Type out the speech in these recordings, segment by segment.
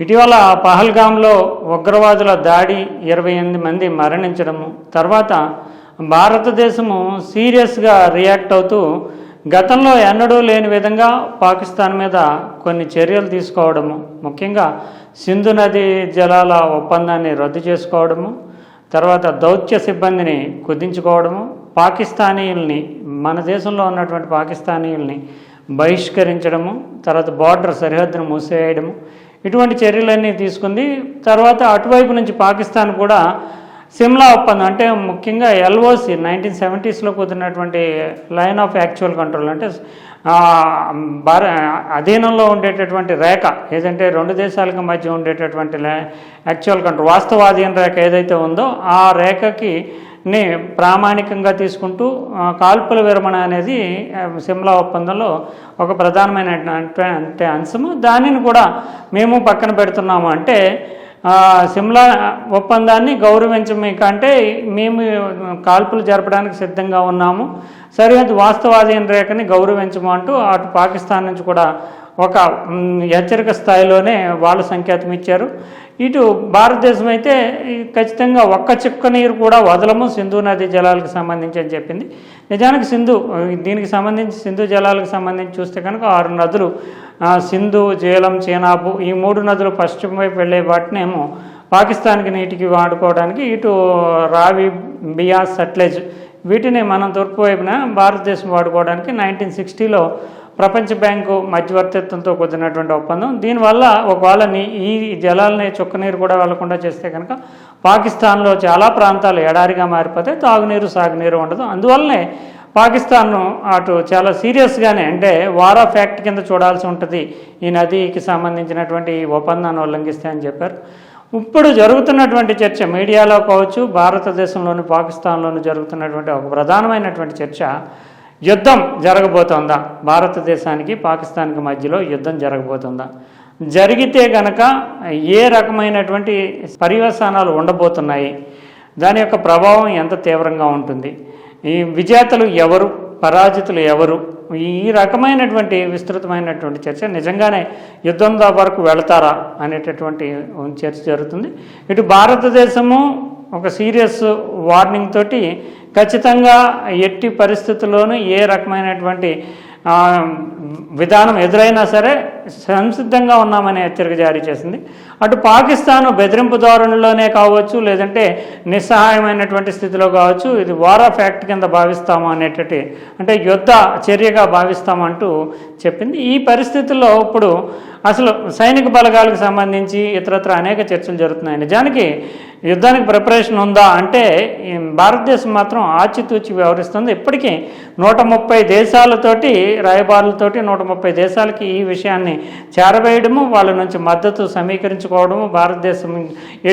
ఇటీవల పహల్గాంలో ఉగ్రవాదుల దాడి ఇరవై ఎనిమిది మంది మరణించడము తర్వాత భారతదేశము సీరియస్గా రియాక్ట్ అవుతూ గతంలో ఎన్నడూ లేని విధంగా పాకిస్తాన్ మీద కొన్ని చర్యలు తీసుకోవడము ముఖ్యంగా సింధు నది జలాల ఒప్పందాన్ని రద్దు చేసుకోవడము తర్వాత దౌత్య సిబ్బందిని కుదించుకోవడము పాకిస్తానీయుల్ని మన దేశంలో ఉన్నటువంటి పాకిస్తానీయుల్ని బహిష్కరించడము తర్వాత బార్డర్ సరిహద్దును మూసేయడము ఇటువంటి చర్యలన్నీ తీసుకుంది. తర్వాత అటువైపు నుంచి పాకిస్తాన్ కూడా సిమ్లా ఒప్పందం అంటే ముఖ్యంగా ఎల్ఓసి నైన్టీన్ సెవెంటీస్లో కుదిరినటువంటి లైన్ ఆఫ్ యాక్చువల్ కంట్రోల్ అంటే భార అధీనంలో ఉండేటటువంటి రేఖ ఏదంటే రెండు దేశాలకు మధ్య ఉండేటటువంటి యాక్చువల్ కంట్రోల్ వాస్తవాధీన రేఖ ఏదైతే ఉందో ఆ రేఖకి ని ప్రామాణికంగా తీసుకుంటూ కాల్పుల విరమణ అనేది సిమ్లా ఒప్పందంలో ఒక ప్రధానమైన అంటే అంశము. దానిని కూడా మేము పక్కన పెడుతున్నాము అంటే సిమ్లా ఒప్పందాన్ని గౌరవించమే కంటే మేము కాల్పులు జరపడానికి సిద్ధంగా ఉన్నాము. సరిహద్దు వాస్తవాధీన రేఖని గౌరవించము అంటూ అటు పాకిస్తాన్ నుంచి కూడా ఒక హెచ్చరిక స్థాయిలోనే వాళ్ళు సంకేతం ఇచ్చారు. ఇటు భారతదేశం అయితే ఖచ్చితంగా ఒక్క చిక్క నీరు కూడా వదలము సింధు నది జలాలకు సంబంధించి అని చెప్పింది. నిజానికి సింధు దీనికి సంబంధించి సింధు జలాలకు సంబంధించి చూస్తే కనుక ఆరు నదులు సింధు జేలం చేనాబు ఈ మూడు నదులు పశ్చిమ వైపు వెళ్ళే వాటినేమో పాకిస్తాన్కి నీటికి వాడుకోవడానికి ఇటు రావి బియాస్ సట్లెజ్ వీటిని మనం తూర్పు వైపున భారతదేశం వాడుకోవడానికి నైన్టీన్ సిక్స్టీలో ప్రపంచ బ్యాంకు మధ్యవర్తిత్వంతో కుదిరినటువంటి ఒప్పందం. దీనివల్ల ఒకవేళ ఈ జలాలని చుక్క నీరు కూడా వెళ్ళకుండా చేస్తే కనుక పాకిస్తాన్లో చాలా ప్రాంతాలు ఎడారిగా మారిపోతే తాగునీరు సాగునీరు ఉండదు. అందువల్లనే పాకిస్తాన్ను అటు చాలా సీరియస్గానే అంటే వార్ ఆఫ్ యాక్ట్ కింద చూడాల్సి ఉంటుంది. ఈ నదికి సంబంధించినటువంటి ఈ ఒప్పందాన్ని ఉల్లంఘిస్తే అని చెప్పారు. ఇప్పుడు జరుగుతున్నటువంటి చర్చ మీడియాలో కావచ్చు భారతదేశంలోని పాకిస్తాన్లోని జరుగుతున్నటువంటి ఒక ప్రధానమైనటువంటి చర్చ యుద్ధం జరగబోతోందా? భారతదేశానికి పాకిస్తాన్కి మధ్యలో యుద్ధం జరగబోతుందా? జరిగితే గనక ఏ రకమైనటువంటి పర్యవసానాలు ఉండబోతున్నాయి? దాని యొక్క ప్రభావం ఎంత తీవ్రంగా ఉంటుంది? ఈ విజేతలు ఎవరు? పరాజితులు ఎవరు? ఈ రకమైనటువంటి విస్తృతమైనటువంటి చర్చ నిజంగానే యుద్ధం వరకు వెళతారా అనేటటువంటి చర్చ జరుగుతుంది. ఇటు భారతదేశము ఒక సీరియస్ వార్నింగ్ తోటి ఖచ్చితంగా ఎట్టి పరిస్థితుల్లోనూ ఏ రకమైనటువంటి విధానం ఎదురైనా సరే సంసిద్ధంగా ఉన్నామని హెచ్చరిక జారీ చేసింది. అటు పాకిస్తాన్ బెదిరింపు ధోరణిలోనే కావచ్చు లేదంటే నిస్సహాయమైనటువంటి స్థితిలో కావచ్చు ఇది వార్ ఆఫ్ యాక్ట్ కింద భావిస్తాము అనేటటి అంటే యుద్ధ చర్యగా భావిస్తామంటూ చెప్పింది. ఈ పరిస్థితుల్లో ఇప్పుడు అసలు సైనిక బలగాలకు సంబంధించి ఇతరత్ర అనేక చర్చలు జరుగుతున్నాయి. నిజానికి యుద్ధానికి ప్రిపరేషన్ ఉందా అంటే భారతదేశం మాత్రం ఆచితూచి వ్యవహరిస్తుంది. ఇప్పటికీ నూట ముప్పై దేశాలతోటి రాయబారులతోటి నూట ముప్పై దేశాలకి ఈ విషయాన్ని చేరవేయడము వాళ్ళ నుంచి మద్దతు సమీకరించుకోవడము భారతదేశం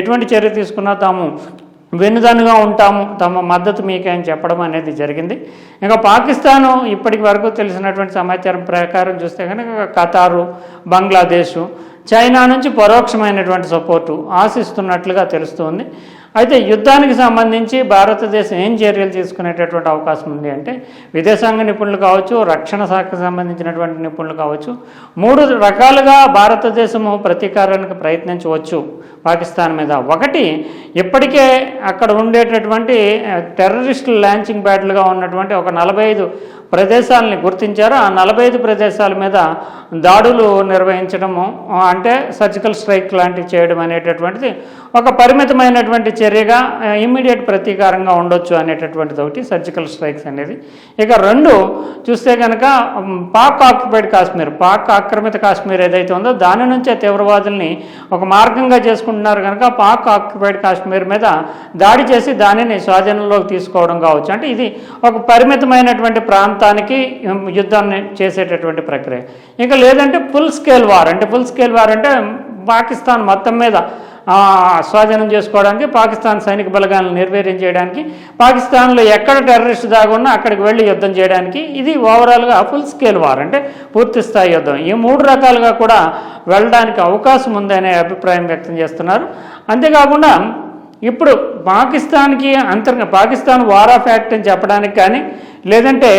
ఎటువంటి చర్య తీసుకున్నా తాము వెన్నుదనుగా ఉంటాము తమ మద్దతు మీకే అని చెప్పడం అనేది జరిగింది. ఇంకా పాకిస్తాను ఇప్పటికి వరకు తెలిసినటువంటి సమాచారం ప్రకారం చూస్తే కనుక ఖతారు బంగ్లాదేశు చైనా నుంచి పరోక్షమైనటువంటి సపోర్టు ఆశిస్తున్నట్లుగా తెలుస్తోంది. అయితే యుద్ధానికి సంబంధించి భారతదేశం ఏం చర్యలు తీసుకునేటటువంటి అవకాశం ఉంది అంటే విదేశాంగ నిపుణులు కావచ్చు రక్షణ శాఖకు సంబంధించినటువంటి నిపుణులు కావచ్చు మూడు రకాలుగా భారతదేశము ప్రతీకారానికి ప్రయత్నించవచ్చు పాకిస్తాన్ మీద. ఒకటి ఇప్పటికే అక్కడ ఉండేటటువంటి టెర్రరిస్టులు లాంచింగ్ బ్యాడ్లుగా ఉన్నటువంటి ఒక నలభై ఐదు ప్రదేశాలని గుర్తించారు. ఆ నలభై ఐదు ప్రదేశాల మీద దాడులు నిర్వహించడము అంటే సర్జికల్ స్ట్రైక్ లాంటివి చేయడం అనేటటువంటిది ఒక పరిమితమైనటువంటి చర్యగా ఇమ్మీడియట్ ప్రతీకారంగా ఉండొచ్చు అనేటటువంటిది ఒకటి సర్జికల్ స్ట్రైక్స్ అనేది. ఇక రెండు చూస్తే కనుక పాక్ ఆక్యుపైడ్ కాశ్మీర్. పాక్ ఆక్రమిత కాశ్మీర్ ఏదైతే ఉందో దాని నుంచే తీవ్రవాదుల్ని ఒక మార్గంగా చేసుకుంటున్నారు కనుక పాక్ ఆక్యుపైడ్ కాశ్మీర్ మీద దాడి చేసి దానిని స్వాధీనంలోకి తీసుకోవడం కావచ్చు. అంటే ఇది ఒక పరిమితమైనటువంటి ప్రాంతానికి యుద్ధాన్ని చేసేటటువంటి ప్రక్రియ. ఇంకా లేదంటే ఫుల్ స్కేల్ వార్ అంటే ఫుల్ స్కేల్ వార్ అంటే పాకిస్తాన్ మొత్తం మీద స్వాధీనం చేసుకోవడానికి పాకిస్తాన్ సైనిక బలగాలను నిర్వీర్యం చేయడానికి పాకిస్తాన్లో ఎక్కడ టెర్రరిస్ట్ దాగున్నా అక్కడికి వెళ్ళి యుద్ధం చేయడానికి ఇది ఓవరాల్గా ఫుల్ స్కేల్ వార్ అంటే పూర్తి స్థాయి యుద్ధం. ఈ మూడు రకాలుగా కూడా వెళ్ళడానికి అవకాశం ఉందనే అభిప్రాయం వ్యక్తం చేస్తున్నారు. అంతేకాకుండా ఇప్పుడు పాకిస్తాన్కి అంతర్గ పాకిస్తాన్ వార్ ఆఫ్ యాక్ట్ అని చెప్పడానికి కానీ లేదంటే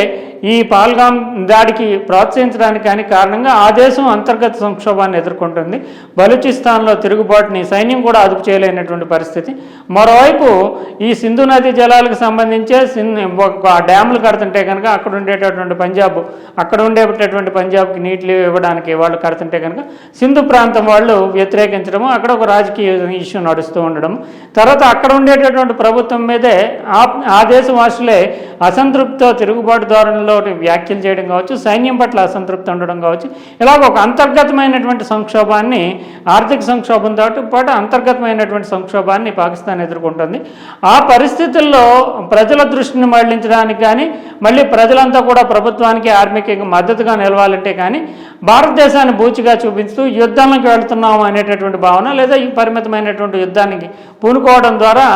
ఈ పాల్గాం దాడికి ప్రోత్సహించడానికి కానీ కారణంగా ఆ దేశం అంతర్గత సంక్షోభాన్ని ఎదుర్కొంటుంది. బలూచిస్తాన్లో తిరుగుబాటుని సైన్యం కూడా అదుపు చేయలేనటువంటి పరిస్థితి. మరోవైపు ఈ సింధు నదీ జలాలకు సంబంధించే డ్యాములు కడుతుంటే కనుక అక్కడ ఉండేటటువంటి పంజాబ్ అక్కడ ఉండేటటువంటి పంజాబ్కి నీటిని ఇవ్వడానికి వాళ్ళు కడుతుంటే కనుక సింధు ప్రాంతం వాళ్ళు వ్యతిరేకించడము అక్కడ ఒక రాజకీయ ఇష్యూ నడుస్తూ ఉండడం తర్వాత అక్కడ ఉండేటటువంటి ప్రభుత్వం మీదే ఆ ఆ దేశ వాసులే అసంతృప్తితో తిరుగుబాటు ధోరణిలో వ్యాఖ్యలు చేయడం కావచ్చు సైన్యం పట్ల అసంతృప్తి ఉండడం కావచ్చు. ఇలాగ ఒక అంతర్గతమైనటువంటి సంక్షోభాన్ని ఆర్థిక సంక్షోభంతో పాటు అంతర్గతమైనటువంటి సంక్షోభాన్ని పాకిస్తాన్ ఎదుర్కొంటుంది. ఆ పరిస్థితుల్లో ప్రజల దృష్టిని మళ్ళించడానికి కానీ మళ్ళీ ప్రజలంతా కూడా ప్రభుత్వానికి ఆర్మీకి మద్దతుగా నిలవాలంటే కానీ భారతదేశాన్ని బూచిగా చూపిస్తూ యుద్ధానికి వెళుతున్నాము అనేటటువంటి భావన లేదా ఈ పరిమితమైనటువంటి యుద్ధానికి పూనుకోవడం ద్వారా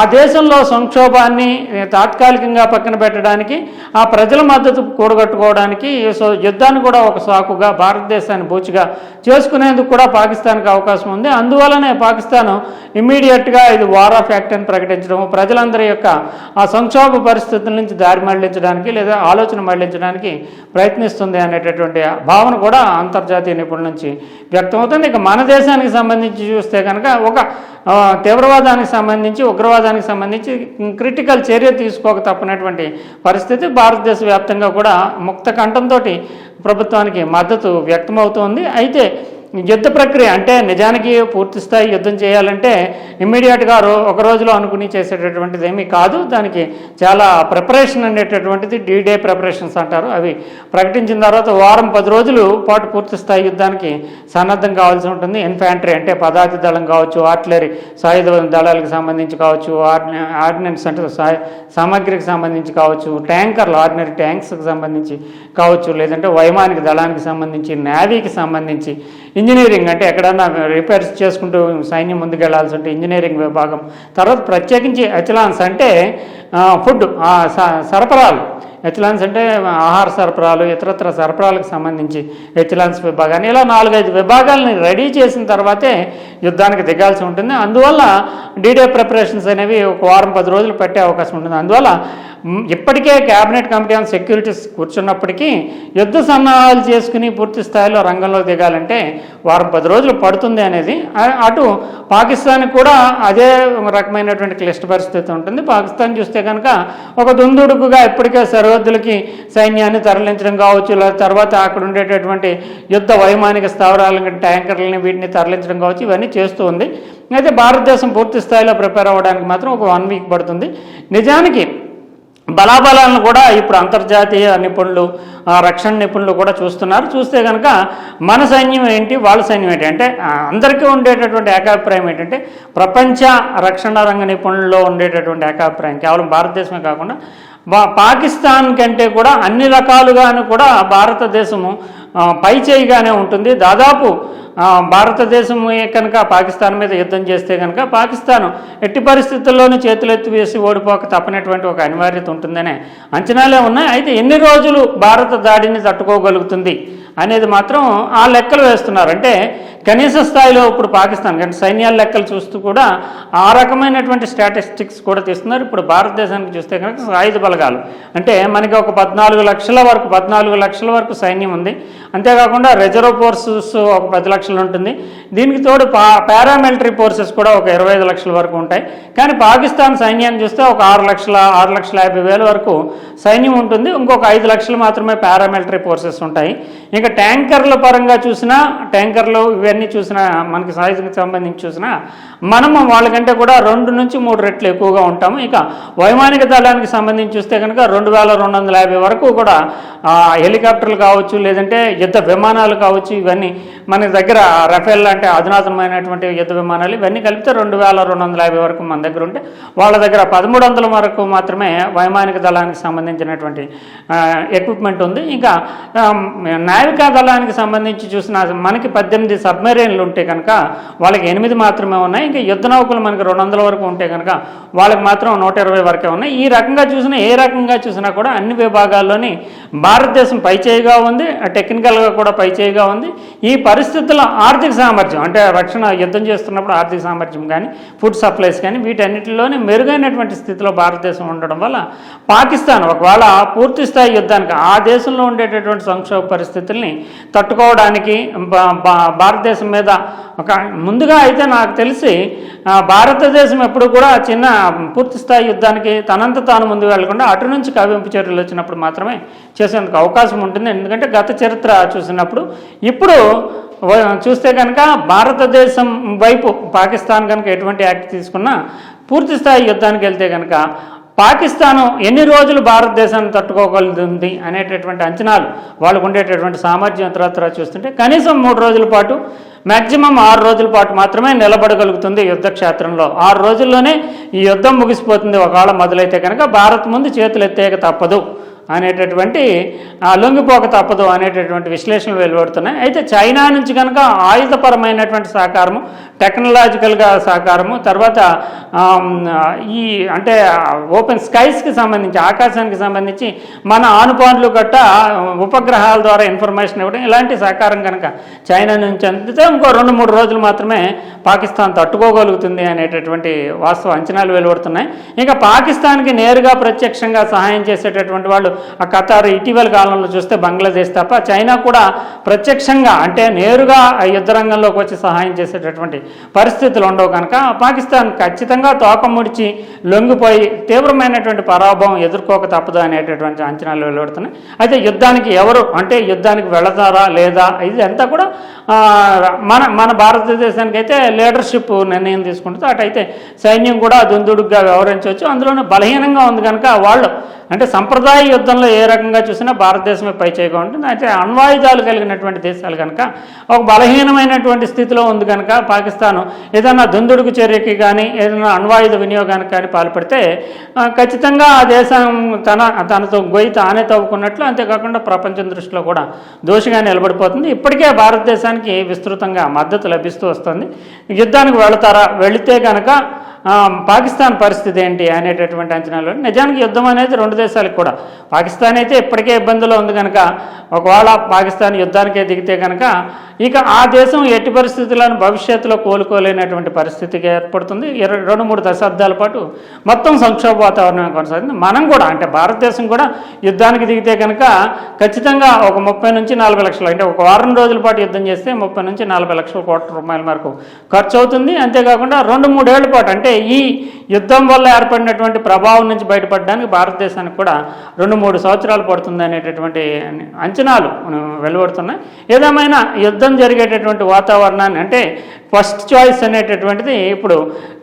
ఆ దేశంలో సంక్షోభాన్ని తాత్కాలికంగా పక్కన పెట్టడానికి ఆ ప్రజల మద్దతు కూడగట్టుకోవడానికి సో యుద్ధాన్ని కూడా ఒక సాకుగా భారతదేశాన్ని బూచిగా చేసుకునేందుకు కూడా పాకిస్తాన్కి అవకాశం ఉంది. అందువలనే పాకిస్తాన్ ఇమ్మీడియట్గా ఇది వార్ ఆఫ్ యాక్ట్ అని ప్రకటించడం ప్రజలందరి యొక్క ఆ సంక్షోభ పరిస్థితుల నుంచి దారి మళ్ళించడానికి లేదా ఆలోచన మళ్ళించడానికి ప్రయత్నిస్తుంది అనేటటువంటి భావన కూడా అంతర్జాతీయ నిపుణుల నుంచి వ్యక్తమవుతుంది. ఇక మన దేశానికి సంబంధించి చూస్తే కనుక ఒక తీవ్రవాదానికి సంబంధించి ఉగ్రవాదానికి సంబంధించి క్రిటికల్ చర్య తీసుకోక తప్పనటువంటి పరిస్థితి భారతదేశ వ్యాప్తంగా కూడా ముక్త కంఠంతో ప్రభుత్వానికి మద్దతు వ్యక్తమవుతోంది. అయితే యుద్ధ ప్రక్రియ అంటే నిజానికి పూర్తి స్థాయి యుద్ధం చేయాలంటే ఇమ్మీడియట్గా రో ఒక రోజులో అనుకుని చేసేటటువంటిది ఏమీ కాదు. దానికి చాలా ప్రిపరేషన్ అనేటటువంటిది డీ డే ప్రిపరేషన్స్ అంటారు. అవి ప్రకటించిన తర్వాత వారం పది రోజులు పాటు పూర్తి స్థాయి యుద్ధానికి సన్నద్ధం కావాల్సి ఉంటుంది. ఇన్ఫాంట్రీ అంటే పదాతి దళం కావచ్చు ఆర్టిలరీ సాయుధ దళాలకు సంబంధించి కావచ్చు ఆర్డినెన్స్ అంటే సా- సామాగ్రికి సంబంధించి కావచ్చు ట్యాంకర్లు ఆర్డినరీ ట్యాంక్స్కి సంబంధించి కావచ్చు లేదంటే వైమానిక దళానికి సంబంధించి నేవీకి సంబంధించి ఇంజనీరింగ్ అంటే ఎక్కడన్నా రిపేర్స్ చేసుకుంటూ సైన్యం ముందుకెళ్ళాల్సి ఉంటే ఇంజనీరింగ్ విభాగం. తర్వాత ప్రత్యేకించి అచలాన్స్ అంటే ఫుడ్ స- సరఫరాలు. ఎచలాన్స్ అంటే ఆహార సరఫరాలు ఇతరత్ర సరఫరాలకు సంబంధించి ఎచలాన్స్ విభాగాన్ని ఇలా నాలుగైదు విభాగాలని రెడీ చేసిన తర్వాతే యుద్ధానికి దిగాల్సి ఉంటుంది. అందువల్ల డీడే ప్రిపరేషన్స్ అనేవి ఒక వారం పది రోజులు పెట్టే అవకాశం ఉంటుంది. అందువల్ల ఇప్పటికే క్యాబినెట్ కమిటీ ఆన్ సెక్యూరిటీస్ కూర్చున్నప్పటికీ యుద్ధ సన్నాహాలు చేసుకుని పూర్తి స్థాయిలో రంగంలో దిగాలంటే వారం పది రోజులు పడుతుంది అనేది. అటు పాకిస్తాన్ కూడా అదే రకమైనటువంటి క్లిష్ట పరిస్థితి ఉంటుంది. పాకిస్తాన్ చూస్తే కనుక ఒక దుందుడుకుగా ఇప్పటికే సరిహద్దులకి సైన్యాన్ని తరలించడం కావచ్చు లేదా తర్వాత అక్కడ ఉండేటటువంటి యుద్ధ వైమానిక స్థావరాలను ట్యాంకర్లని వీటిని తరలించడం కావచ్చు ఇవన్నీ చేస్తూ ఉంది. అయితే భారతదేశం పూర్తి స్థాయిలో ప్రిపేర్ అవ్వడానికి మాత్రం ఒక వన్ వీక్ పడుతుంది. నిజానికి బలాబలాలను కూడా ఇప్పుడు అంతర్జాతీయ నిపుణులు రక్షణ నిపుణులు కూడా చూస్తున్నారు. చూస్తే కనుక మన సైన్యం ఏంటి వాళ్ళ సైన్యం ఏంటి? అంటే అందరికీ ఉండేటటువంటి ఏకాభిప్రాయం ఏంటంటే ప్రపంచ రక్షణ రంగ నిపుణుల్లో ఉండేటటువంటి ఏకాభిప్రాయం. కేవలం భారతదేశమే కాకుండా పాకిస్తాన్ కంటే కూడా అన్ని రకాలుగాను కూడా భారతదేశము పై చేయిగానే ఉంటుంది. దాదాపు భారతదేశం కనుక పాకిస్తాన్ మీద యుద్ధం చేస్తే కనుక పాకిస్తాన్ ఎట్టి పరిస్థితుల్లోనూ చేతులెత్తి వేసి ఓడిపోక తప్పనటువంటి ఒక అనివార్యత ఉంటుందనే అంచనాలే ఉన్నాయి. అయితే ఎన్ని రోజులు భారత దాడిని తట్టుకోగలుగుతుంది అనేది మాత్రం ఆ లెక్కలు వేస్తున్నారు. అంటే కనీస స్థాయిలో ఇప్పుడు పాకిస్తాన్ కానీ సైన్యాల లెక్కలు చూస్తూ కూడా ఆ రకమైనటువంటి స్టాటిస్టిక్స్ కూడా తీస్తున్నారు. ఇప్పుడు భారతదేశానికి చూస్తే కనుక సాయుధ బలగాలు. అంటే మనకి ఒక పద్నాలుగు లక్షల వరకు పద్నాలుగు లక్షల వరకు సైన్యం ఉంది. అంతేకాకుండా రిజర్వ్ ఫోర్సెస్ ఒక పది లక్షలు ఉంటుంది. దీనికి తోడు పా పారామిలిటరీ ఫోర్సెస్ కూడా ఒక ఇరవై ఐదు లక్షల వరకు ఉంటాయి. కానీ పాకిస్తాన్ సైన్యాన్ని చూస్తే ఒక ఆరు లక్షల ఆరు లక్షల యాభై వేల వరకు సైన్యం ఉంటుంది. ఇంకొక ఐదు లక్షలు మాత్రమే పారామిలిటరీ ఫోర్సెస్ ఉంటాయి. ఇంకా ట్యాంకర్ల పరంగా చూసినా ట్యాంకర్లు ఇవన్నీ చూసినా మనకి సాయుధకు సంబంధించి చూసినా మనము వాళ్ళకంటే కూడా రెండు నుంచి మూడు రెట్లు ఎక్కువగా ఉంటాము. ఇక వైమానిక దళానికి సంబంధించి చూస్తే కనుక రెండు వేల రెండు వందల యాభై వరకు కూడా హెలికాప్టర్లు కావచ్చు లేదంటే యుద్ధ విమానాలు కావచ్చు ఇవన్నీ మన దగ్గర రఫేల్ లాంటి అధునాతనమైనటువంటి యుద్ధ విమానాలు ఇవన్నీ కలిపితే రెండు వేల రెండు వందల యాభై వరకు మన దగ్గర ఉంటే వాళ్ళ దగ్గర పదమూడు వందల వరకు మాత్రమే వైమానిక దళానికి సంబంధించినటువంటి ఎక్విప్మెంట్ ఉంది. ఇంకా నావికా దళానికి సంబంధించి చూసిన మనకి పద్దెనిమిది సబ్మెరైన్లు ఉంటే కనుక వాళ్ళకి ఎనిమిది మాత్రమే ఉన్నాయి. ఇంకా యుద్ధ నౌకలు మనకి రెండు వందల వరకు ఉంటే కనుక వాళ్ళకి మాత్రం నూట ఇరవై వరకే ఉన్నాయి. ఈ రకంగా చూసినా ఏ రకంగా చూసినా కూడా అన్ని విభాగాల్లోని భారతదేశం పైచేయిగా ఉంది. టెక్నికల్గా కూడా పైచేయిగా ఉంది. ఈ పరిస్థితుల ఆర్థిక సామర్థ్యం అంటే రక్షణ యుద్ధం చేస్తున్నప్పుడు ఆర్థిక సామర్థ్యం కానీ ఫుడ్ సప్లైస్ కానీ వీటన్నిటిలోనే మెరుగైనటువంటి స్థితిలో భారతదేశం ఉండడం వల్ల పాకిస్తాన్ ఒకవేళ పూర్తి స్థాయి యుద్ధానికి ఆ దేశంలో ఉండేటటువంటి సంక్షోభ పరిస్థితుల్ని తట్టుకోవడానికి భారతదేశం మీద ఒక ముందుగా అయితే నాకు తెలిసి భారతదేశం ఎప్పుడు కూడా చిన్న పూర్తి స్థాయి యుద్ధానికి తనంత తాను ముందు వెళ్ళకుండా అటు నుంచి కవింపు చర్యలు వచ్చినప్పుడు మాత్రమే చేసేందుకు అవకాశం ఉంటుంది. ఎందుకంటే గత చరిత్ర చూసినప్పుడు ఇప్పుడు చూస్తే కనుక భారతదేశం వైపు పాకిస్తాన్ కనుక ఎటువంటి యాక్ట్ తీసుకున్నా పూర్తి స్థాయి యుద్ధానికి వెళ్తే కనుక పాకిస్తాను ఎన్ని రోజులు భారతదేశాన్ని తట్టుకోగలుగుతుంది అనేటటువంటి అంచనాలు వాళ్ళకు ఉండేటటువంటి సామర్థ్యం తర్వాత చూస్తుంటే కనీసం మూడు రోజుల పాటు మ్యాక్సిమం ఆరు రోజుల పాటు మాత్రమే నిలబడగలుగుతుంది యుద్ధ క్షేత్రంలో ఆరు రోజుల్లోనే ఈ యుద్ధం ముగిసిపోతుంది ఒకవేళ మొదలైతే కనుక భారత్ ముందు చేతులు ఎత్తేక తప్పదు అనేటటువంటి ఆ, లొంగిపోక తప్పదు అనేటటువంటి విశ్లేషణలు వెలువడుతున్నాయి. అయితే చైనా నుంచి కనుక ఆయుధపరమైనటువంటి సహకారము టెక్నాలజికల్గా సహకారము తర్వాత ఈ అంటే ఓపెన్ స్కైస్కి సంబంధించి ఆకాశానికి సంబంధించి మన ఆనుపానులు గట్ట ఉపగ్రహాల ద్వారా ఇన్ఫర్మేషన్ ఇవ్వడం ఇలాంటి సహకారం కనుక చైనా నుంచి అందితే ఇంకో రెండు మూడు రోజులు మాత్రమే పాకిస్తాన్ తట్టుకోగలుగుతుంది అనేటటువంటి వాస్తవ అంచనాలు వెలువడుతున్నాయి. ఇంకా పాకిస్తాన్కి నేరుగా ప్రత్యక్షంగా సహాయం చేసేటటువంటి వాళ్ళు ఆ ఖతార్ ఇటీవల కాలంలో చూస్తే బంగ్లాదేశ్ తప్ప చైనా కూడా ప్రత్యక్షంగా అంటే నేరుగా యుద్ధ రంగంలోకి వచ్చి సహాయం చేసేటటువంటి పరిస్థితులు ఉండవు కనుక పాకిస్తాన్ ఖచ్చితంగా తోక ముడిచి లొంగిపోయి తీవ్రమైనటువంటి పరాభవం ఎదుర్కోక తప్పదు అనేటటువంటి అంచనాలు వెలువడుతున్నాయి. అయితే యుద్ధానికి ఎవరు అంటే యుద్ధానికి వెళతారా లేదా ఇది అంతా కూడా మన మన భారతదేశానికి అయితే లీడర్షిప్ నిర్ణయం తీసుకుంటుంది. అటైతే సైన్యం కూడా దుందుడుగ్గా వ్యవహరించవచ్చు. అందులోనే బలహీనంగా ఉంది కనుక వాళ్ళు అంటే సంప్రదాయ యుద్ధంలో ఏ రకంగా చూసినా భారతదేశమే పై చేయగా ఉంటుంది. అయితే అణ్వాయుధాలు కలిగినటువంటి దేశాలు కనుక ఒక బలహీనమైనటువంటి స్థితిలో ఉంది కనుక పాకిస్తాన్ ఏదైనా దుందుడుకు చర్యకి కానీ ఏదైనా అణ్వాయుధ వినియోగానికి కానీ పాల్పడితే ఖచ్చితంగా ఆ దేశం తన తనతో గొయ్యి తానే తవ్వుకున్నట్లు అంతేకాకుండా ప్రపంచం దృష్టిలో కూడా దోషిగా నిలబడిపోతుంది. ఇప్పటికే భారతదేశానికి విస్తృతంగా మద్దతు లభిస్తూ వస్తుంది. యుద్ధానికి వెళతారా? వెళితే కనుక పాకిస్తాన్ పరిస్థితి ఏంటి అనేటటువంటి అంచనాలు. నిజానికి యుద్ధం అనేది రెండు దేశాలకు కూడా. పాకిస్తాన్ అయితే ఇప్పటికే ఇబ్బందిలో ఉంది కనుక ఒకవేళ పాకిస్తాన్ యుద్ధానికే దిగితే కనుక ఇక ఆ దేశం ఎట్టి పరిస్థితులను భవిష్యత్తులో కోలుకోలేనటువంటి పరిస్థితికి ఏర్పడుతుంది. రెండు మూడు దశాబ్దాల పాటు మొత్తం సంక్షోభ వాతావరణం కొనసాగింది మనం కూడా అంటే భారతదేశం కూడా యుద్ధానికి దిగితే కనుక ఖచ్చితంగా ఒక ముప్పై నుంచి నలభై లక్షలు అంటే ఒక వారం రోజుల పాటు యుద్ధం చేస్తే ముప్పై నుంచి నలభై లక్షల కోట్ల రూపాయల వరకు ఖర్చు అవుతుంది. అంతేకాకుండా రెండు మూడేళ్ళ పాటు అంటే ఈ యుద్ధం వల్ల ఏర్పడినటువంటి ప్రభావం నుంచి బయటపడడానికి భారతదేశానికి కూడా రెండు మూడు సంవత్సరాలు పడుతుంది అనేటటువంటి అంచనాలు వెలువడుతున్నాయి. ఏదేమైనా యుద్ధం జరిగేటటువంటి వాతావరణాన్ని అంటే ఫస్ట్ చాయిస్ అనేటటువంటిది ఇప్పుడు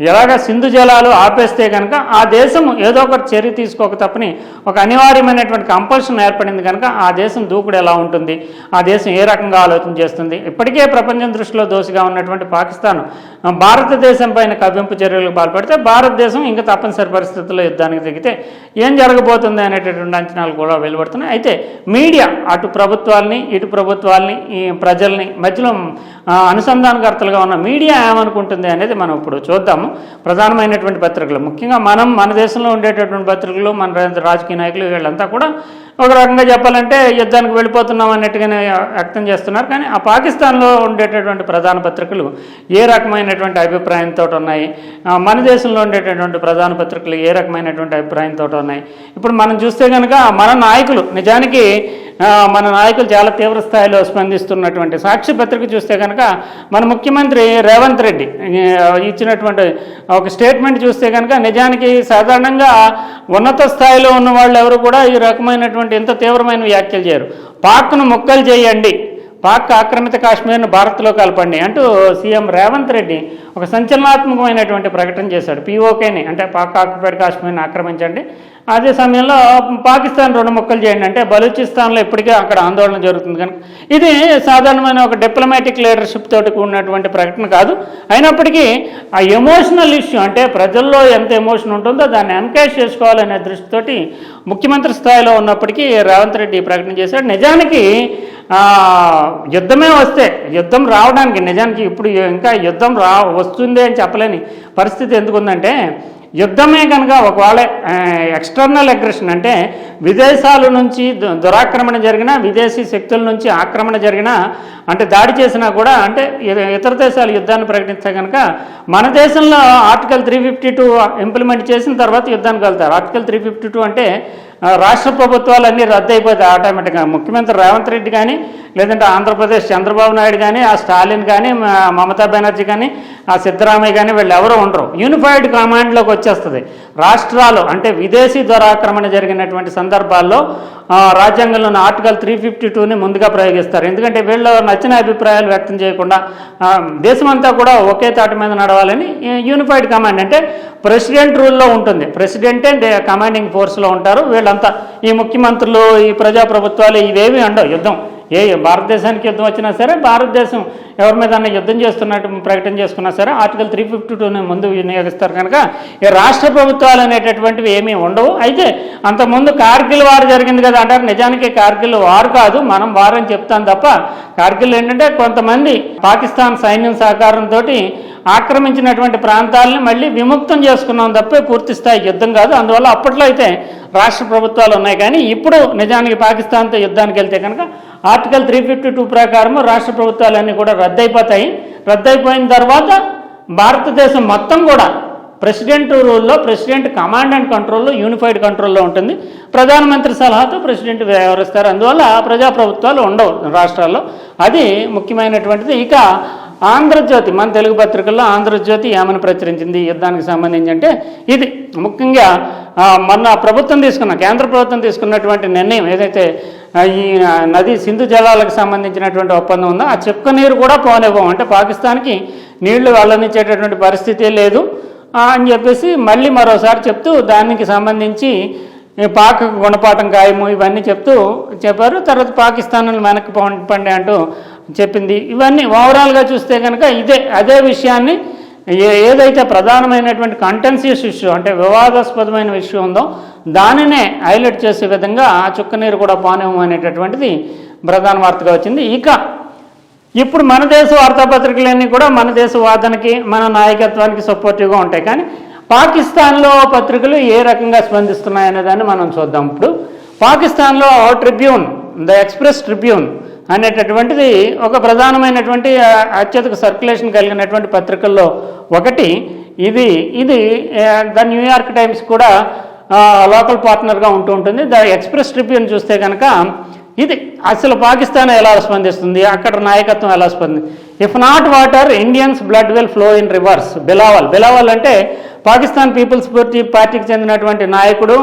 ఎలాగ సింధు జలాలు ఆపేస్తే కనుక ఆ దేశం ఏదో ఒక చర్య తీసుకోక తప్పని ఒక అనివార్యమైనటువంటి కంపల్షన్ ఏర్పడింది కనుక ఆ దేశం దూకుడు ఎలా ఉంటుంది? ఆ దేశం ఏ రకంగా ఆలోచన చేస్తుంది? ఇప్పటికే ప్రపంచం దృష్టిలో దోషిగా ఉన్నటువంటి పాకిస్తాన్ భారతదేశం పైన కవ్వింపు చర్యలకు పాల్పడితే భారతదేశం ఇంకా తప్పనిసరి పరిస్థితుల్లో యుద్ధానికి దిగితే ఏం జరగబోతుంది అనేటటువంటి అంచనాలు కూడా వెలువడుతున్నాయి. అయితే మీడియా అటు ప్రభుత్వాల్ని ఇటు ప్రభుత్వాల్ని ఈ ప్రజల్ని మధ్యలో అనుసంధానకర్తలుగా ఉన్న మీడియా ఏమనుకుంటుంది అనేది మనం ఇప్పుడు చూద్దాము. ప్రధానమైనటువంటి పత్రికలు. ముఖ్యంగా మనం మన దేశంలో ఉండేటటువంటి పత్రికలు మన రాజకీయ నాయకులు వీళ్ళంతా కూడా ఒక రకంగా చెప్పాలంటే యుద్ధానికి వెళ్ళిపోతున్నాం అన్నట్టుగానే వ్యక్తం చేస్తున్నారు. కానీ ఆ పాకిస్తాన్లో ఉండేటటువంటి ప్రధాన పత్రికలు ఏ రకమైనటువంటి అభిప్రాయంతో ఉన్నాయి? మన దేశంలో ఉండేటటువంటి ప్రధాన పత్రికలు ఏ రకమైనటువంటి అభిప్రాయంతో ఉన్నాయి? ఇప్పుడు మనం చూస్తే కనుక మన నాయకులు నిజానికి మన నాయకులు చాలా తీవ్ర స్థాయిలో స్పందిస్తున్నటువంటి సాక్షి పత్రిక చూస్తే కనుక మన ముఖ్యమంత్రి రేవంత్ రెడ్డి ఇచ్చినటువంటి ఒక స్టేట్మెంట్ చూస్తే కనుక నిజానికి సాధారణంగా ఉన్నత స్థాయిలో ఉన్న వాళ్ళు ఎవరు కూడా ఈ రకమైనటువంటి ఎంత తీవ్రమైన వ్యాఖ్యలు చేయరు. పాక్ను ముక్కలు చేయండి. పాక్ ఆక్రమిత కాశ్మీర్ను భారత్లో కలపండి అంటూ సీఎం రేవంత్ రెడ్డి ఒక సంచలనాత్మకమైనటువంటి ప్రకటన చేశాడు. పీఓకేని అంటే పాక్ ఆక్యుపైడ్ కాశ్మీర్ని ఆక్రమించండి. అదే సమయంలో పాకిస్తాన్ రెండు మొక్కలు చేయండి అంటే బలూచిస్తాన్లో ఇప్పటికే అక్కడ ఆందోళన జరుగుతుంది కనుక. ఇది సాధారణమైన ఒక డిప్లొమాటిక్ లీడర్షిప్ తోటి కూడినటువంటి ప్రకటన కాదు. అయినప్పటికీ ఆ ఎమోషనల్ ఇష్యూ అంటే ప్రజల్లో ఎంత ఎమోషన్ ఉంటుందో దాన్ని ఎన్కరేజ్ చేసుకోవాలనే దృష్టితోటి ముఖ్యమంత్రి స్థాయిలో ఉన్నప్పటికీ రేవంత్ రెడ్డి ప్రకటన చేశాడు. నిజానికి యుద్ధమే వస్తే యుద్ధం రావడానికి నిజానికి ఇప్పుడు ఇంకా యుద్ధం రా వస్తుంది అని చెప్పలేని పరిస్థితి ఎందుకుందంటే యుద్ధమే కనుక ఒకవేళ ఎక్స్టర్నల్ అగ్రెషన్ అంటే విదేశాల నుంచి దు- దురాక్రమణ జరిగిన విదేశీ శక్తుల నుంచి ఆక్రమణ జరిగిన అంటే దాడి చేసినా కూడా అంటే ఇతర దేశాలు యుద్ధాన్ని ప్రకటిస్తే కనుక మన దేశంలో article three fifty two implement చేసిన తర్వాత యుద్ధానికి వెళ్తారు. ఆర్టికల్ త్రీ ఫిఫ్టీ టూ అంటే రాష్ట్ర ప్రభుత్వాలు అన్నీ రద్దు అయిపోతాయి ఆటోమేటిక్గా. ముఖ్యమంత్రి రేవంత్ రెడ్డి కానీ లేదంటే ఆంధ్రప్రదేశ్ చంద్రబాబు నాయుడు కానీ ఆ స్టాలిన్ కానీ మమతా బెనర్జీ కానీ ఆ సిద్ధరామయ్య కానీ వీళ్ళు ఎవరు ఉండరు. యూనిఫైడ్ కమాండ్లోకి వచ్చేస్తుంది. రాష్ట్రాలు అంటే విదేశీ దురాక్రమణ జరిగినటువంటి సందర్భాల్లో రాజ్యాంగంలోని ఆర్టికల్ త్రీ ఫిఫ్టీ టూని ముందుగా ప్రయోగిస్తారు. ఎందుకంటే వీళ్ళు నచ్చిన అభిప్రాయాలు వ్యక్తం చేయకుండా దేశమంతా కూడా ఒకే తాటి మీద నడవాలని యూనిఫైడ్ కమాండ్ అంటే ప్రెసిడెంట్ రూల్లో ఉంటుంది. ప్రెసిడెంటే కమాండింగ్ ఫోర్స్లో ఉంటారు. వీళ్ళంతా ఈ ముఖ్యమంత్రులు ఈ ప్రజాప్రభుత్వాలు ఇవేవి ఉండవు యుద్ధం. ఏ భారతదేశానికి యుద్ధం వచ్చినా సరే భారతదేశం ఎవరి మీద యుద్ధం చేస్తున్నట్టు ప్రకటన చేసుకున్నా సరే ఆర్టికల్ త్రీ ఫిఫ్టీ టూని ముందు వినియోగిస్తారు కనుక ఈ రాష్ట్ర ప్రభుత్వాలు అనేటటువంటివి ఏమీ ఉండవు. అయితే అంతకుముందు కార్గిల్ వారు జరిగింది కదా అంటారు. నిజానికి కార్గిల్ వారు కాదు మనం వారు అని చెప్తాం తప్ప కార్గిల్ ఏంటంటే కొంతమంది పాకిస్తాన్ సైన్యం సహకారంతో ఆక్రమించినటువంటి ప్రాంతాలను మళ్ళీ విముక్తం చేసుకున్నాం తప్పే పూర్తి స్థాయి యుద్ధం కాదు. అందువల్ల అప్పట్లో అయితే రాష్ట్ర ప్రభుత్వాలు ఉన్నాయి కానీ ఇప్పుడు నిజానికి పాకిస్తాన్తో యుద్ధానికి వెళ్తే కనుక ఆర్టికల్ త్రీ ఫిఫ్టీ టూ ప్రకారం రాష్ట్ర ప్రభుత్వాలన్నీ కూడా రద్దయిపోతాయి. రద్దయిపోయిన తర్వాత భారతదేశం మొత్తం కూడా ప్రెసిడెంట్ రూల్లో ప్రెసిడెంట్ కమాండ్ అండ్ కంట్రోల్లో యూనిఫైడ్ కంట్రోల్లో ఉంటుంది. ప్రధానమంత్రి సలహాతో ప్రెసిడెంట్ వ్యవహరిస్తారు. అందువల్ల ప్రజాప్రభుత్వాలు ఉండవు రాష్ట్రాల్లో. అది ముఖ్యమైనటువంటిది. ఇక ఆంధ్రజ్యోతి మన తెలుగు పత్రికల్లో ఆంధ్రజ్యోతి ఏమని ప్రచురించింది? యుద్ధానికి సంబంధించి అంటే ఇది ముఖ్యంగా మన ప్రభుత్వం తీసుకున్న కేంద్ర ప్రభుత్వం తీసుకున్నటువంటి నిర్ణయం ఏదైతే ఈ నది సింధు జలాలకు సంబంధించినటువంటి ఒప్పందం ఉందో ఆ చెక్క నీరు కూడా పోనివ్వం. అంటే పాకిస్తాన్కి నీళ్ళు వెళ్ళనిచ్చేటటువంటి పరిస్థితి లేదు. అని చెప్పేసి మళ్ళీ మరోసారి చెప్తూ దానికి సంబంధించి పాక పాక్ గుణపాఠం ఖాయము ఇవన్నీ చెప్తూ చెప్పారు. తర్వాత పాకిస్తాన్ వెనక్కి పంపండి అంటూ చెప్పింది. ఇవన్నీ ఓవరాల్గా చూస్తే కనుక ఇదే అదే విషయాన్ని ఏ ఏదైతే ప్రధానమైనటువంటి కంటెన్సియస్ ఇష్యూ అంటే వివాదాస్పదమైన విషయం ఉందో దానినే హైలైట్ చేసే విధంగా ఆ చుక్క నీరు కూడా పానీయం అనేటటువంటిది ప్రధాన వార్తగా వచ్చింది. ఇక ఇప్పుడు మన దేశ వార్తాపత్రికలన్నీ కూడా మన దేశ వాదనకి మన నాయకత్వానికి సపోర్టివ్గా ఉంటాయి. కానీ పాకిస్తాన్లో పత్రికలు ఏ రకంగా స్పందిస్తున్నాయనే దాన్ని మనం చూద్దాం. ఇప్పుడు పాకిస్తాన్లో ట్రిబ్యూన్ ద ఎక్స్ప్రెస్ ట్రిబ్యూన్ అనేటటువంటిది ఒక ప్రధానమైనటువంటి అత్యధిక సర్క్యులేషన్ కలిగినటువంటి పత్రికల్లో ఒకటి. ఇది ఇది ద న్యూయార్క్ టైమ్స్ కూడా లోకల్ పార్ట్నర్గా ఉంటూ ఉంటుంది. ద ఎక్స్ప్రెస్ ట్రిబ్యూన్ చూస్తే కనుక ఇది అసలు పాకిస్తాన్ ఎలా స్పందిస్తుంది? అక్కడ నాయకత్వం ఎలా స్పంది? If not water Indians blood will flow in rivers Bilawal. Bilawal అంటే పాకిస్తాన్ పీపుల్స్ పార్టీ పార్టీకి చెందినటువంటి నాయకుడు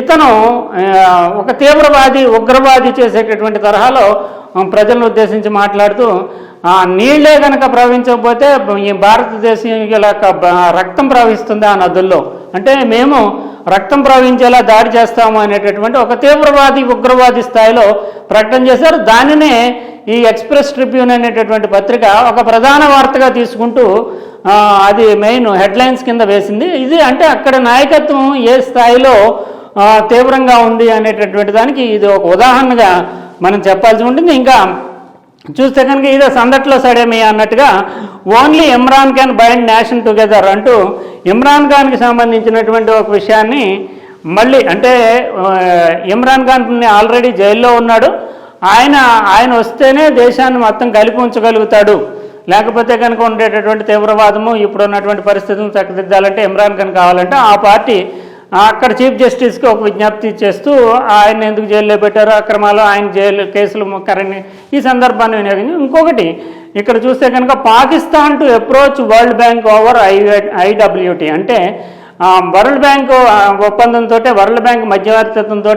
ఇతను ఒక తీవ్రవాది ఉగ్రవాది చేసేటటువంటి తరహాలో ప్రజలను ఉద్దేశించి మాట్లాడుతూ ఆ నీళ్ళే కనుక ప్రవహించకపోతే ఈ భారతదేశం యొక్క రక్తం ప్రవహిస్తుంది ఆ నదుల్లో? అంటే మేము రక్తం ప్రవహించేలా దాడి చేస్తాము అనేటటువంటి ఒక తీవ్రవాది ఉగ్రవాది స్థాయిలో ప్రకటన చేశారు. దానినే ఈ ఎక్స్ప్రెస్ ట్రిబ్యూన్ అనేటటువంటి పత్రిక ఒక ప్రధాన వార్తగా తీసుకుంటూ అది మెయిన్ హెడ్లైన్స్ కింద వేసింది. ఇది అంటే అక్కడ నాయకత్వం ఏ స్థాయిలో తీవ్రంగా ఉంది అనేటటువంటి దానికి ఇది ఒక ఉదాహరణగా మనం చెప్పాల్సి ఉంటుంది. ఇంకా చూస్తే కనుక ఇదే సందట్లో సడేమి అన్నట్టుగా only Imran Khan bind nation together అంటూ ఇమ్రాన్ ఖాన్కి సంబంధించినటువంటి ఒక విషయాన్ని మళ్ళీ అంటే ఇమ్రాన్ ఖాన్ ఆల్రెడీ జైల్లో ఉన్నాడు. ఆయన ఆయన వస్తేనే దేశాన్ని మొత్తం కలిపి ఉంచగలుగుతాడు. లేకపోతే కనుక ఉండేటటువంటి తీవ్రవాదము ఇప్పుడు ఉన్నటువంటి పరిస్థితులను చక్కదిద్దాలంటే ఇమ్రాన్ ఖాన్ కావాలంటే ఆ పార్టీ అక్కడ చీఫ్ జస్టిస్కి ఒక విజ్ఞప్తి చేస్తూ ఆయన ఎందుకు జైల్లో పెట్టారు? అక్రమాలు ఆయన జైలు కేసులు మొక్కారని ఈ సందర్భాన్ని వినియోగించి ఇంకొకటి ఇక్కడ చూస్తే కనుక Pakistan to approach world bank over I IWT అంటే వరల్డ్ బ్యాంక్ ఒప్పందంతో వరల్డ్ బ్యాంక్ మధ్యవర్తిత్వంతో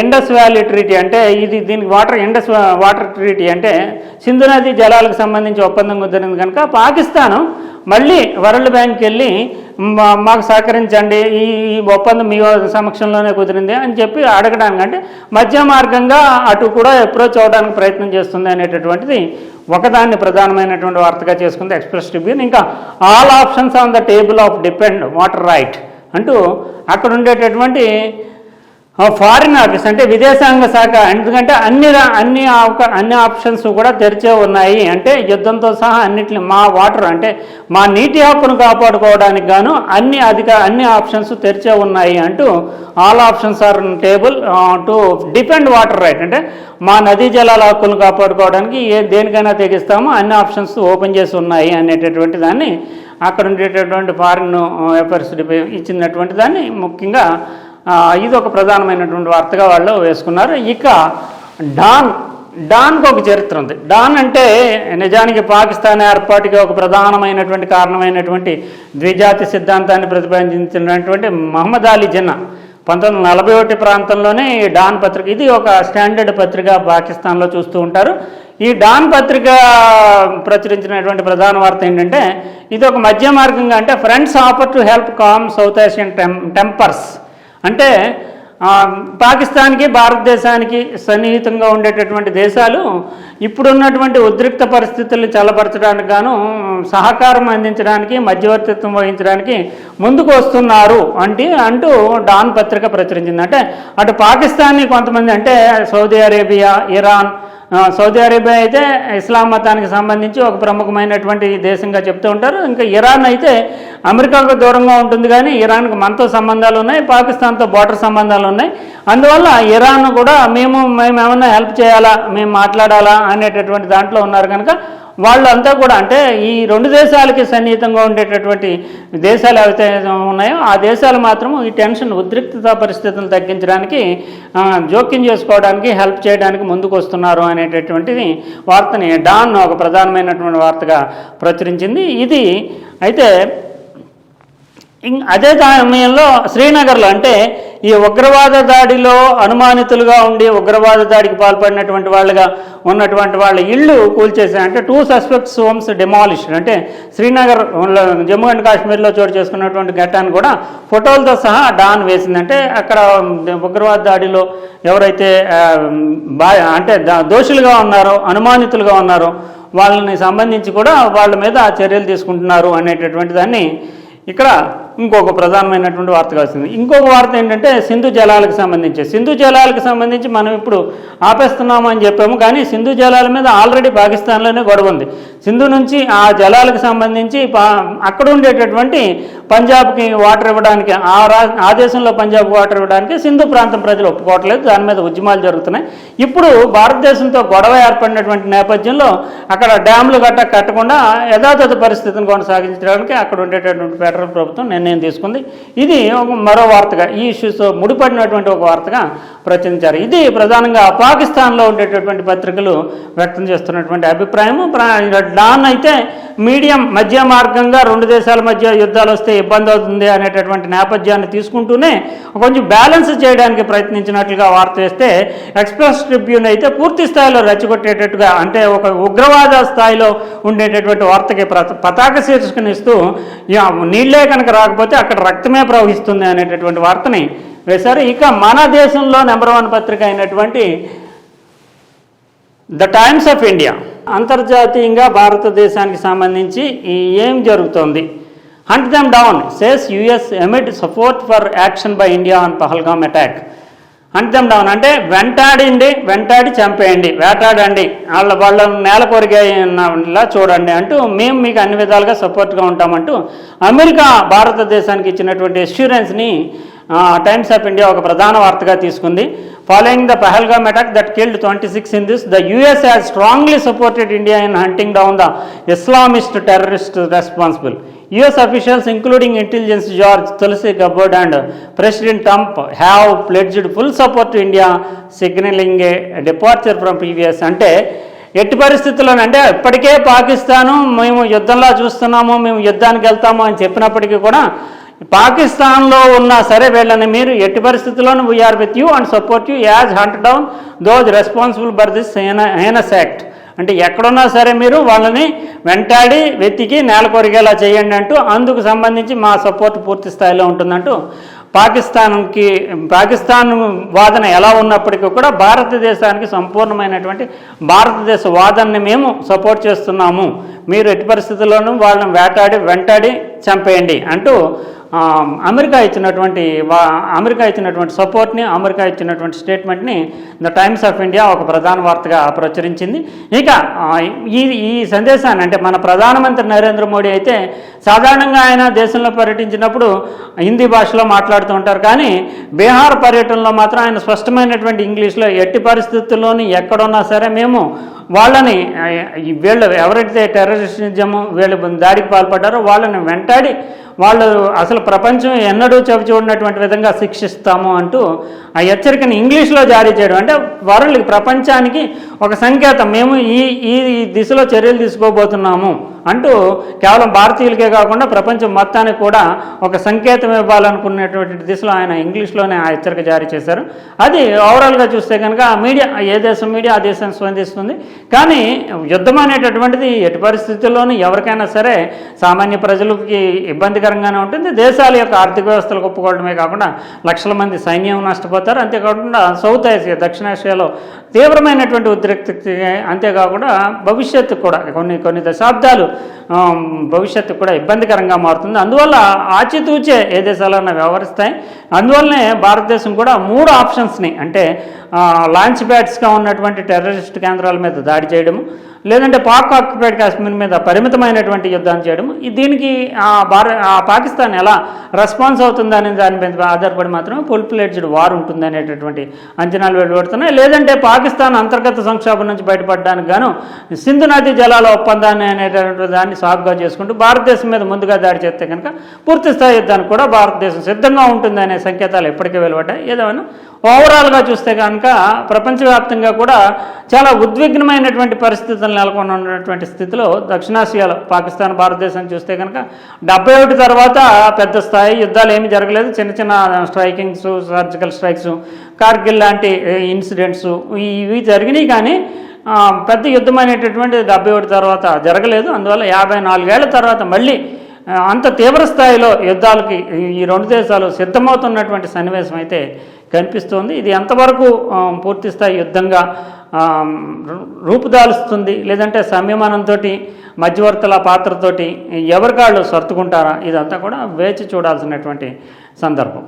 ఇండస్ వ్యాలీ ట్రీటీ. అంటే ఇది దీనికి వాటర్ ఇండస్ వాటర్ ట్రీటీ. అంటే సింధు నది జలాలకు సంబంధించి ఒప్పందం కుదిరింది కనుక పాకిస్తాను మళ్ళీ వరల్డ్ బ్యాంక్కి వెళ్ళి మాకు సహకరించండి ఈ ఈ ఒప్పందం మీ సమక్షంలోనే కుదిరింది అని చెప్పి అడగడానికి అంటే మధ్య మార్గంగా అటు కూడా అప్రోచ్ అవడానికి ప్రయత్నం చేస్తుంది అనేటటువంటిది ఒకదాన్ని ప్రధానమైనటువంటి వార్తగా చేసుకుంది ఎక్స్ప్రెస్ ట్రిబ్యూన్ ఇంకా all options on the table of depend water right అంటూ అక్కడ ఉండేటటువంటి ఫారిన్ ఆఫీస్ అంటే విదేశాంగ శాఖ ఎందుకంటే అన్ని అన్ని అన్ని ఆప్షన్స్ కూడా తెరిచే ఉన్నాయి. అంటే యుద్ధంతో సహా అన్నిటిని మా వాటర్ అంటే మా నీటి హక్కును కాపాడుకోవడానికి గాను అన్ని అధిక అన్ని ఆప్షన్స్ తెరిచే ఉన్నాయి అంటూ all options are table to depend water right అంటే మా నదీ జలాల హక్కును కాపాడుకోవడానికి ఏ దేనికైనా తెగిస్తామో అన్ని ఆప్షన్స్ ఓపెన్ చేసి ఉన్నాయి అనేటటువంటి దాన్ని అక్కడ ఉండేటటువంటి ఫారిన్ uh, ఎఫర్స్ ఇచ్చినటువంటి దాన్ని ముఖ్యంగా ఇది ఒక ప్రధానమైనటువంటి వార్తగా వాళ్ళు వేసుకున్నారు. ఇక డాన్ డాన్కి ఒక చరిత్ర ఉంది. డాన్ అంటే నిజానికి పాకిస్తాన్ ఏర్పాటుకి ఒక ప్రధానమైనటువంటి కారణమైనటువంటి ద్విజాతి సిద్ధాంతాన్ని ప్రతిపాదించినటువంటి మహమ్మద్ అలీ జిన్నా పంతొమ్మిది నలభై ఒకటి ప్రాంతంలోనే ఈ డాన్ పత్రిక ఇది ఒక స్టాండర్డ్ పత్రిక పాకిస్తాన్లో చూస్తూ ఉంటారు. ఈ డాన్ పత్రిక ప్రచురించినటువంటి ప్రధాన వార్త ఏంటంటే ఇది ఒక మధ్య మార్గంగా అంటే friends offer to help calm South Asian tem tempers అంటే పాకిస్తాన్కి భారతదేశానికి సన్నిహితంగా ఉండేటటువంటి దేశాలు ఇప్పుడున్నటువంటి ఉద్రిక్త పరిస్థితులను చల్లపరచడానికి గాను సహకారం అందించడానికి మధ్యవర్తిత్వం వహించడానికి ముందుకు వస్తున్నారు అంటే అంటూ డాన్ పత్రిక ప్రచురించింది. అంటే అటు పాకిస్తాన్ని కొంతమంది అంటే Saudi Arabia Iran Saudi Arabia అయితే ఇస్లాం మతానికి సంబంధించి ఒక ప్రముఖమైనటువంటి దేశంగా చెప్తూ ఉంటారు. ఇంకా ఇరాన్ అయితే అమెరికాకు దూరంగా ఉంటుంది కానీ ఇరాన్కి మనతో సంబంధాలు ఉన్నాయి పాకిస్తాన్తో బార్డర్ సంబంధాలు ఉన్నాయి. అందువల్ల ఇరాన్ కూడా మేము మేము ఏమన్నా హెల్ప్ చేయాలా మేము మాట్లాడాలా అనేటటువంటి దాంట్లో ఉన్నారు కనుక వాళ్ళంతా కూడా అంటే ఈ రెండు దేశాలకి సన్నిహితంగా ఉండేటటువంటి దేశాలు ఏవైతే ఉన్నాయో ఆ దేశాలు మాత్రం ఈ టెన్షన్ ఉద్రిక్తత పరిస్థితులను తగ్గించడానికి జోక్యం చేసుకోవడానికి హెల్ప్ చేయడానికి ముందుకు వస్తున్నారు అనేటటువంటిది వార్తని డాన్ ఒక ప్రధానమైనటువంటి వార్తగా ప్రచురించింది. ఇది అయితే అదే సమయంలో శ్రీనగర్లో అంటే ఈ ఉగ్రవాద దాడిలో అనుమానితులుగా ఉండి ఉగ్రవాద దాడికి పాల్పడినటువంటి వాళ్ళుగా ఉన్నటువంటి వాళ్ళ ఇళ్ళు కూల్చేసారు అంటే టూ సస్పెక్ట్స్ హోమ్స్ డెమాలిషన్ అంటే శ్రీనగర్ జమ్మూ అండ్ కాశ్మీర్లో చోటు చేసుకున్నటువంటి ఘట్టాన్ని కూడా ఫోటోలతో సహా డాన్ వేసిందంటే అక్కడ ఉగ్రవాద దాడిలో ఎవరైతే బా అంటే దోషులుగా ఉన్నారో అనుమానితులుగా ఉన్నారో వాళ్ళని సంబంధించి కూడా వాళ్ళ మీద చర్యలు తీసుకుంటున్నారు అనేటటువంటి దాన్ని ఇక్కడ ఇంకొక ప్రధానమైనటువంటి వార్తగా వస్తుంది ఇంకొక వార్త ఏంటంటే సింధు జలాలకు సంబంధించి. సింధు జలాలకు సంబంధించి మనం ఇప్పుడు ఆపేస్తున్నాము అని చెప్పాము కానీ సింధు జలాల మీద ఆల్రెడీ పాకిస్తాన్లోనే గొడవ ఉంది. సింధు నుంచి ఆ జలాలకు సంబంధించి అక్కడ ఉండేటటువంటి పంజాబ్కి వాటర్ ఇవ్వడానికి ఆ రా ఆ దేశంలో పంజాబ్ వాటర్ ఇవ్వడానికి సింధు ప్రాంతం ప్రజలు ఒప్పుకోవట్లేదు. దాని మీద ఉద్యమాలు జరుగుతున్నాయి. ఇప్పుడు భారతదేశంతో గొడవ ఏర్పడినటువంటి నేపథ్యంలో అక్కడ డ్యామ్లు గట్ట కట్టకుండా యథాతథ పరిస్థితిని కొనసాగించడానికి అక్కడ ఉండేటటువంటి ఫెడరల్ ప్రభుత్వం నిర్ణయం నిర్ణయం తీసుకుంది. ఇది ఒక మరో వార్తగా ఈ ఇష్యూస్తో ముడిపడినటువంటి ఒక వార్తగా ప్రచురించారు. ఇది ప్రధానంగా పాకిస్తాన్లో ఉండేటటువంటి పత్రికలు వ్యక్తం చేస్తున్నటువంటి అభిప్రాయం డాన్ అయితే మీడియం మధ్య మార్గంగా రెండు దేశాల మధ్య యుద్ధాలు వస్తే ఇబ్బంది అవుతుంది అనేటటువంటి నేపథ్యాన్ని తీసుకుంటూనే కొంచెం బ్యాలెన్స్ చేయడానికి ప్రయత్నించినట్లుగా వార్త వేస్తే ఎక్స్ప్రెస్ ట్రిబ్యూన్ అయితే పూర్తి స్థాయిలో రెచ్చగొట్టేటట్టుగా అంటే ఒక ఉగ్రవాద స్థాయిలో ఉండేటటువంటి వార్తకి పతాక శీర్షికనిస్తూ నీళ్ళే నీళ్ళే కనుక కాకపోతే అక్కడ రక్తమే ప్రవహిస్తుంది అనేటటువంటి వార్తని వేశారు. ఇక మన దేశంలో నెంబర్ వన్ పత్రిక అయినటువంటి ద టైమ్స్ ఆఫ్ ఇండియా అంతర్జాతీయంగా భారతదేశానికి సంబంధించి ఏం జరుగుతోంది? Hunt them down says US amid support for action by India on Pahalgam attack hunt down అంటే వెంటాడిండి వెంటాడి చంపేయండి వేటాడండి. వాళ్ళ వాళ్ళ నేల కొరిగేలా చూడండి అంటూ మేము మీకు అన్ని విధాలుగా సపోర్ట్గా ఉంటామంటూ అమెరికా భారతదేశానికి ఇచ్చినటువంటి ఎష్యూరెన్స్ని టైమ్స్ ఆఫ్ ఇండియా ఒక ప్రధాన వార్తగా తీసుకుంది. Following the Pahalgam attack that killed twenty six in this the US has strongly supported India in hunting down the Islamist terrorist responsible US officials including intelligence George Tulsi Gabbard and president Trump have pledged full support to India signaling a departure from PVS అంటే ఎట్టి పరిస్థితుల్లో అంటే ఇప్పటికే పాకిస్తాను మేము యుద్ధంలా చూస్తున్నాము మేము యుద్ధానికి వెళ్తాము అని చెప్పినప్పటికీ కూడా పాకిస్తాన్లో ఉన్నా సరే వీళ్ళని మీరు ఎట్టి పరిస్థితుల్లోనూ we're with you and support you as hunt down those responsible for this heinous act అంటే ఎక్కడున్నా సరే మీరు వాళ్ళని వెంటాడి వెతికి నేల కొరిగేలా చేయండి అంటూ అందుకు సంబంధించి మా సపోర్ట్ పూర్తి స్థాయిలో ఉంటుందంటూ పాకిస్తాన్కి పాకిస్తాన్ వాదన ఎలా ఉన్నప్పటికీ కూడా భారతదేశానికి సంపూర్ణమైనటువంటి భారతదేశ వాదనని మేము సపోర్ట్ చేస్తున్నాము. మీరు ఎట్టి పరిస్థితుల్లోనూ వాళ్ళని వేటాడి వెంటాడి చంపేయండి అంటూ అమెరికా ఇచ్చినటువంటి అమెరికా ఇచ్చినటువంటి సపోర్ట్ని అమెరికా ఇచ్చినటువంటి స్టేట్మెంట్ని ద టైమ్స్ ఆఫ్ ఇండియా ఒక ప్రధాన వార్తగా ప్రచురించింది. ఇక ఈ ఈ సందేశాన్ని అంటే మన ప్రధానమంత్రి నరేంద్ర మోడీ అయితే సాధారణంగా ఆయన దేశంలో పర్యటించినప్పుడు హిందీ భాషలో మాట్లాడుతూ ఉంటారు. కానీ బీహార్ పర్యటనలో మాత్రం ఆయన స్పష్టమైనటువంటి ఇంగ్లీష్లో ఎట్టి పరిస్థితుల్లోని ఎక్కడున్నా సరే మేము వాళ్ళని వీళ్ళు ఎవరైతే టెర్రరిజం వీళ్ళు దాడికి పాల్పడ్డారో వాళ్ళని వెంటాడి వాళ్ళు అసలు ప్రపంచం ఎన్నడూ చెవి చూడనటువంటి విధంగా శిక్షిస్తాము అంటూ ఆ హెచ్చరికను ఇంగ్లీష్లో జారీ చేయడం. అంటే వరల్డ్ ప్రపంచానికి ఒక సంకేతం మేము ఈ ఈ దిశలో చర్యలు తీసుకోబోతున్నాము అంటూ కేవలం భారతీయులకే కాకుండా ప్రపంచం మొత్తానికి కూడా ఒక సంకేతం ఇవ్వాలనుకునేటువంటి దిశలో ఆయన ఇంగ్లీష్లోనే ఆ హెచ్చరిక జారీ చేశారు. అది ఓవరాల్గా చూస్తే కనుక మీడియా ఏ దేశం మీడియా ఆ దేశం స్పందిస్తుంది. కానీ యుద్ధం అనేటటువంటిది ఎటు పరిస్థితుల్లోనూ ఎవరికైనా సరే సామాన్య ప్రజలకి ఇబ్బందికరంగానే ఉంటుంది. దేశాల యొక్క ఆర్థిక వ్యవస్థలు ఒప్పుకోవడమే కాకుండా లక్షల మంది సైన్యం నష్టపోతారు. అంతేకాకుండా సౌత్ ఆసియా దక్షిణాసియాలో తీవ్రమైనటువంటి ఉద్రిక్తత అంతేకాకుండా భవిష్యత్తు కూడా కొన్ని కొన్ని దశాబ్దాలు భవిష్యత్తు కూడా ఇబ్బందికరంగా మారుతుంది. అందువల్ల ఆచితూచే ఏ దేశాలన్నా వ్యవహరిస్తాయి. అందువల్లనే భారతదేశం కూడా మూడు ఆప్షన్స్ని అంటే లాంచ్ బ్యాట్స్గా ఉన్నటువంటి టెర్రరిస్ట్ కేంద్రాల మీద దాడి చేయడము లేదంటే పాక్ ఆక్యుపైడ్ కాశ్మీర్ మీద పరిమితమైనటువంటి యుద్ధాన్ని చేయడం దీనికి ఆ ఆ పాకిస్తాన్ ఎలా రెస్పాన్స్ అవుతుందనే దాని మీద ఆధారపడి మాత్రమే ఫుల్ ప్లేడ్జ్డ్ వార్ ఉంటుంది అనేటటువంటి అంచనాలు వెలువడుతున్నాయి. లేదంటే పాకిస్తాన్ అంతర్గత సంక్షోభం నుంచి బయటపడడానికి గాను సింధు నది జలాల ఒప్పందాన్ని అనేటటువంటి దాన్ని సాగుగా చేసుకుంటూ భారతదేశం మీద ముందుగా దాడి చేస్తే కనుక పూర్తి స్థాయి యుద్ధానికి కూడా భారతదేశం సిద్ధంగా ఉంటుంది అనే సంకేతాలు ఎప్పటికీ వెలువడ్డాయి. ఏదేమైనా ఓవరాల్గా చూస్తే కనుక ప్రపంచవ్యాప్తంగా కూడా చాలా ఉద్విగ్నమైనటువంటి పరిస్థితులను నెలకొని ఉన్నటువంటి స్థితిలో దక్షిణాసియాలో పాకిస్తాన్ భారతదేశం చూస్తే కనుక డెబ్బై ఒకటి తర్వాత పెద్ద స్థాయి యుద్ధాలు ఏమీ జరగలేదు. చిన్న చిన్న స్ట్రైకింగ్స్ సర్జికల్ స్ట్రైక్స్ కార్గిల్ లాంటి ఇన్సిడెంట్స్ ఇవి జరిగినాయి కానీ పెద్ద యుద్ధం అనేటటువంటి డెబ్బై ఒకటి తర్వాత జరగలేదు. అందువల్ల యాభై నాలుగేళ్ళ తర్వాత మళ్ళీ అంత తీవ్ర స్థాయిలో యుద్ధాలకి ఈ రెండు దేశాలు సిద్ధమవుతున్నటువంటి సన్నివేశం అయితే కనిపిస్తోంది. ఇది ఎంతవరకు పూర్తిస్థాయి పూర్తి స్థాయి యుద్ధంగా రూపుదాలుస్తుంది లేదంటే సంయమనంతో మధ్యవర్తుల పాత్రతోటి ఎవరికాళ్ళు సర్దుకుంటారా? ఇదంతా కూడా వేచి చూడాల్సినటువంటి సందర్భం.